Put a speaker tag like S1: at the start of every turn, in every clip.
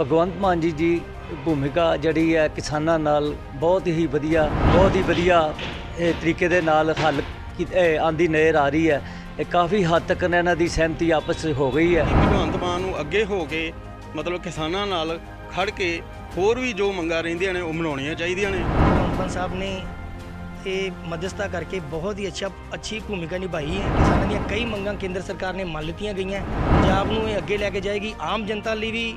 S1: ਭਗਵੰਤ ਮਾਨ ਜੀ ਦੀ ਭੂਮਿਕਾ ਜਿਹੜੀ ਹੈ ਕਿਸਾਨਾਂ ਨਾਲ ਬਹੁਤ ਹੀ ਵਧੀਆ ਬਹੁਤ ਹੀ ਵਧੀਆ ਇਹ ਤਰੀਕੇ ਦੇ ਨਾਲ ਹੱਲ ਆਂਦੀ ਨਜ਼ਰ ਆ ਰਹੀ ਹੈ। ਇਹ ਕਾਫੀ ਹੱਦ ਤੱਕ ਇਹਨਾਂ ਦੀ ਸਹਿਮਤੀ ਆਪਸ 'ਚ ਹੋ ਗਈ ਹੈ।
S2: ਭਗਵੰਤ ਮਾਨ ਨੂੰ ਅੱਗੇ ਹੋ ਕੇ ਮਤਲਬ ਕਿਸਾਨਾਂ ਨਾਲ ਖੜ ਕੇ ਹੋਰ ਵੀ ਜੋ ਮੰਗਾਂ ਰਹਿੰਦੀਆਂ ਨੇ ਉਹ ਮਨਾਉਣੀਆਂ ਚਾਹੀਦੀਆਂ ਨੇ।
S3: ਭਗਵੰਤ ਸਾਹਿਬ ਨੇ ਇਹ ਮध्यਸਥਤਾ ਕਰਕੇ ਬਹੁਤ ਹੀ ਅੱਛਾ ਅੱਛੀ ਭੂਮਿਕਾ ਨਿਭਾਈ ਹੈ। ਕਿਸਾਨਾਂ ਦੀਆਂ ਕਈ ਮੰਗਾਂ ਕੇਂਦਰ ਸਰਕਾਰ ਨੇ ਮੰਨ ਲਿੱਤੀਆਂ ਗਈਆਂ। ਪੰਜਾਬ ਨੂੰ ਇਹ ਅੱਗੇ ਲੈ ਕੇ ਜਾਏਗੀ। ਆਮ ਜਨਤਾ ਲਈ ਵੀ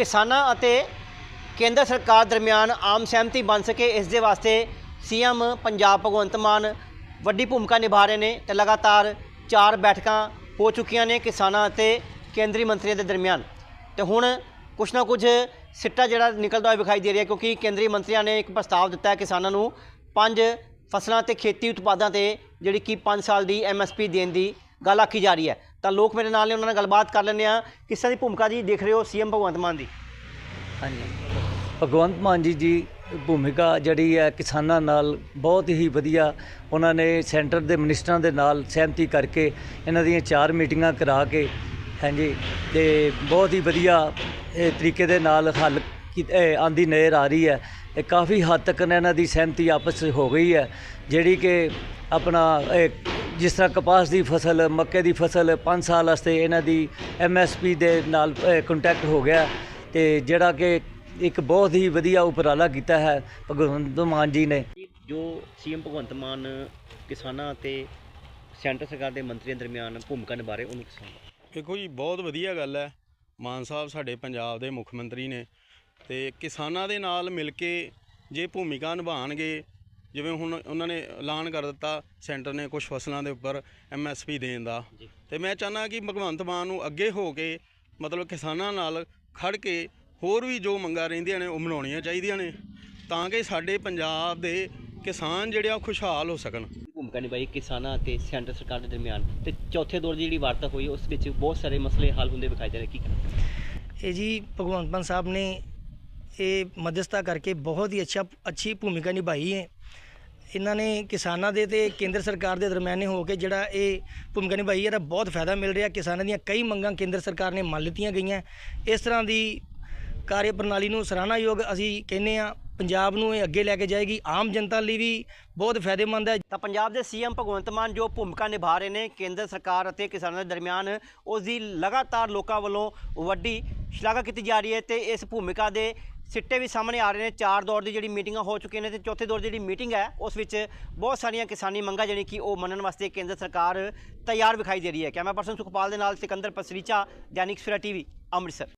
S4: ਕਿਸਾਨਾਂ ਅਤੇ ਕੇਂਦਰ ਸਰਕਾਰ ਦਰਮਿਆਨ ਆਮ ਸਹਿਮਤੀ ਬਣ ਸਕੇ, ਇਸ ਦੇ ਵਾਸਤੇ ਸੀਐਮ ਪੰਜਾਬ ਭਗਵੰਤ ਮਾਨ ਵੱਡੀ ਭੂਮਿਕਾ ਨਿਭਾ ਰਹੇ ਨੇ ਤੇ ਲਗਾਤਾਰ ਚਾਰ ਬੈਠਕਾਂ ਹੋ ਚੁੱਕੀਆਂ ਨੇ ਕਿਸਾਨਾਂ ਅਤੇ ਕੇਂਦਰੀ ਮੰਤਰੀਆਂ ਦੇ ਦਰਮਿਆਨ। ਤੇ ਹੁਣ ਕੁਛ ਨਾ ਕੁਝ ਸਿੱਟਾ ਜਿਹੜਾ ਨਿਕਲਦਾ ਹੋਇਆ ਵਿਖਾਈ ਦੇ ਰਿਹਾ ਕਿਉਂਕਿ ਕੇਂਦਰੀ ਮੰਤਰੀਆਂ ਨੇ ਇੱਕ ਪ੍ਰਸਤਾਵ ਦਿੱਤਾ ਹੈ ਕਿਸਾਨਾਂ ਨੂੰ ਪੰਜ ਫਸਲਾਂ ਤੇ ਖੇਤੀ ਉਤਪਾਦਾਂ ਤੇ, ਜਿਹੜੀ ਕਿ 5 ਸਾਲ ਦੀ ਐਮਐਸਪੀ ਦੇਣ ਦੀ ਗੱਲ ਆਖੀ ਜਾ ਰਹੀ ਹੈ। ਤਾਂ ਲੋਕ ਮੇਰੇ ਨਾਲ ਨੇ, ਉਹਨਾਂ ਨਾਲ ਗੱਲਬਾਤ ਕਰ ਲੈਂਦੇ ਆ ਕਿਸ ਤਰ੍ਹਾਂ ਦੀ ਭੂਮਿਕਾ ਜੀ ਦੇਖ ਰਹੇ ਹੋ ਸੀਐਮ ਭਗਵੰਤ ਮਾਨ ਦੀ?
S1: ਹਾਂਜੀ। ਭਗਵੰਤ ਮਾਨ ਜੀ ਦੀ ਭੂਮਿਕਾ ਜਿਹੜੀ ਹੈ ਕਿਸਾਨਾਂ ਨਾਲ ਬਹੁਤ ਹੀ ਵਧੀਆ ਉਹਨਾਂ ਨੇ ਸੈਂਟਰ ਦੇ ਮਿਨਿਸਟਰਾਂ ਦੇ ਨਾਲ ਸਹਿਮਤੀ ਕਰਕੇ ਇਹਨਾਂ ਦੀਆਂ ਚਾਰ ਮੀਟਿੰਗਾਂ ਕਰਾ ਕੇ, ਹਾਂਜੀ, ਤੇ ਬਹੁਤ ਹੀ ਵਧੀਆ ਤਰੀਕੇ ਦੇ ਨਾਲ ਹੱਲ ਆਂਦੀ ਨਜ਼ਰ ਆ ਰਹੀ ਹੈ। ਇਹ ਕਾਫੀ ਹੱਦ ਤੱਕ ਇਹਨਾਂ ਦੀ ਸਹਿਮਤੀ ਆਪਸ 'ਚ ਹੋ ਗਈ ਹੈ, ਜਿਹੜੀ ਕਿ ਆਪਣਾ ਜਿਸ ਤਰ੍ਹਾਂ ਕਪਾਸ ਦੀ ਫਸਲ ਮੱਕੇ ਦੀ ਫਸਲ 5 ਸਾਲ ਵਾਸਤੇ ਇਹਨਾਂ ਦੀ ਐਮਐਸਪੀ ਦੇ ਨਾਲ ਕੰਟੈਕਟ ਹੋ ਗਿਆ ਤੇ ਜਿਹੜਾ ਕਿ ਇੱਕ ਬਹੁਤ ਹੀ ਵਧੀਆ ਉਪਰਾਲਾ ਕੀਤਾ ਹੈ ਭਗਵੰਤ ਮਾਨ ਜੀ ਨੇ।
S4: ਜੋ ਸੀਐਮ ਭਗਵੰਤ ਮਾਨ ਕਿਸਾਨਾਂ ਅਤੇ ਸੈਂਟਰ ਸਰਕਾਰ ਦੇ ਮੰਤਰੀਆਂ ਦਰਮਿਆਨ ਭੂਮਿਕਾ ਨਿਭਾ ਰਹੇ ਉਹਨੂੰ ਕਿਸਾਨ
S2: ਦੇਖੋ ਜੀ ਬਹੁਤ ਵਧੀਆ ਗੱਲ ਹੈ। ਮਾਨ ਸਾਹਿਬ ਸਾਡੇ ਪੰਜਾਬ ਦੇ ਮੁੱਖ ਮੰਤਰੀ ਨੇ ਤੇ ਕਿਸਾਨਾਂ ਦੇ ਨਾਲ ਮਿਲ ਕੇ ਜੇ ਭੂਮਿਕਾ ਨਿਭਾਣਗੇ ਜਿਵੇਂ ਹੁਣ ਉਹਨਾਂ ਨੇ ਐਲਾਨ ਕਰ ਦਿੱਤਾ ਸੈਂਟਰ ਨੇ ਕੁਝ ਫਸਲਾਂ ਦੇ ਉੱਪਰ ਐਮਐਸਪੀ ਦੇਣ ਦਾ। ਤੇ ਮੈਂ ਚਾਹੁੰਦਾ ਕਿ ਭਗਵੰਤ ਮਾਨ ਨੂੰ ਅੱਗੇ ਹੋ ਕੇ ਮਤਲਬ ਕਿਸਾਨਾਂ ਨਾਲ ਖੜ ਕੇ ਹੋਰ ਵੀ ਜੋ ਮੰਗਾਂ ਰਹਿੰਦੀਆਂ ਨੇ ਉਹ ਮਨਾਉਣੀਆਂ ਚਾਹੀਦੀਆਂ ਨੇ ਤਾਂ ਕਿ ਸਾਡੇ ਪੰਜਾਬ ਦੇ ਕਿਸਾਨ ਜਿਹੜੇ ਆ ਉਹ ਖੁਸ਼ਹਾਲ ਹੋ ਸਕਣ।
S4: ਭੂਮਿਕਾ ਨਿਭਾਈ ਕਿਸਾਨਾਂ ਅਤੇ ਸੈਂਟਰ ਸਰਕਾਰ ਦੇ ਦਰਮਿਆਨ ਤੇ ਚੌਥੇ ਦੌਰ ਦੀ ਜਿਹੜੀ ਵਾਰਤਾ ਹੋਈ ਉਸ ਵਿੱਚ ਬਹੁਤ ਸਾਰੇ ਮਸਲੇ ਹੱਲ ਹੁੰਦੇ ਵਿਖਾਈ ਦੇ ਰਹੇ ਕੀ ਕਹਿਣਾ?
S3: ਇਹ ਜੀ ਭਗਵੰਤ ਮਾਨ ਸਾਹਿਬ ਨੇ ਇਹ ਮध्यਸਥਤਾ ਕਰਕੇ ਬਹੁਤ ਹੀ ਅੱਛਾ ਅੱਛੀ ਭੂਮਿਕਾ ਨਿਭਾਈ ਹੈ। ਇਹਨਾਂ ਨੇ ਕਿਸਾਨਾਂ ਦੇ ਤੇ ਕੇਂਦਰ ਸਰਕਾਰ ਦੇ ਦਰਮਿਆਨੇ ਹੋ ਕੇ ਜਿਹੜਾ ਇਹ ਭੂਮਿਕਾ ਨਿਭਾਈ ਇਹਦਾ ਬਹੁਤ ਫਾਇਦਾ ਮਿਲ ਰਿਹਾ। ਕਿਸਾਨਾਂ ਦੀਆਂ ਕਈ ਮੰਗਾਂ ਕੇਂਦਰ ਸਰਕਾਰ ਨੇ ਮੰਨ ਲਿੱਤੀਆਂ ਗਈਆਂ। ਇਸ ਤਰ੍ਹਾਂ ਦੀ ਕਾਰਜ ਪ੍ਰਣਾਲੀ ਨੂੰ ਸਰਾਹਨਾਯੋਗ ਅਸੀਂ ਕਹਿੰਦੇ ਆ ਪੰਜਾਬ ਨੂੰ ਇਹ ਅੱਗੇ ਲੈ ਕੇ ਜਾਏਗੀ। ਆਮ ਜਨਤਾ ਲਈ ਵੀ ਬਹੁਤ ਫਾਇਦੇਮੰਦ ਹੈ।
S4: ਤਾਂ ਪੰਜਾਬ ਦੇ ਸੀਐਮ ਭਗਵੰਤ ਮਾਨ ਜੋ ਭੂਮਿਕਾ ਨਿਭਾ ਰਹੇ ਨੇ, ਕੇਂਦਰ ਸਰਕਾਰ ਅਤੇ ਕਿਸਾਨਾਂ ਦੇ ਦਰਮਿਆਨ ਉਸ ਦੀ ਲਗਾਤਾਰ ਲੋਕਾਂ ਵੱਲੋਂ ਵੱਡੀ ਸ਼ਲਾਘਾ ਕੀਤੀ ਜਾ ਰਹੀ ਹੈ ਤੇ ਇਸ ਭੂਮਿਕਾ ਦੇ ਸਿੱਟੇ ਵੀ ਸਾਹਮਣੇ ਆ ਰਹੇ ਨੇ। ਚਾਰ ਦੌਰ ਦੀ ਜਿਹੜੀ ਮੀਟਿੰਗਾਂ ਹੋ ਚੁੱਕੀਆਂ ਨੇ ਤੇ ਚੌਥੇ ਦੌਰ ਦੀ ਜਿਹੜੀ ਮੀਟਿੰਗ ਹੈ, ਉਸ ਵਿੱਚ ਬਹੁਤ ਸਾਰੀਆਂ ਕਿਸਾਨੀ ਮੰਗਾਂ ਜਿਹੜੀ ਕਿ ਉਹ ਮੰਨਣ ਵਾਸਤੇ ਕੇਂਦਰ ਸਰਕਾਰ ਤਿਆਰ ਵਿਖਾਈ ਦੇ ਰਹੀ ਹੈ। ਕੈਮਰਾ ਪਰਸਨ ਸੁਖਪਾਲ ਦੇ ਨਾਲ ਸਿਕੰਦਰ ਪਸਰੀਚਾ, ਦੈਨਿਕ ਸਵੇਰਾ ਟੀਵੀ, ਅੰਮ੍ਰਿਤਸਰ।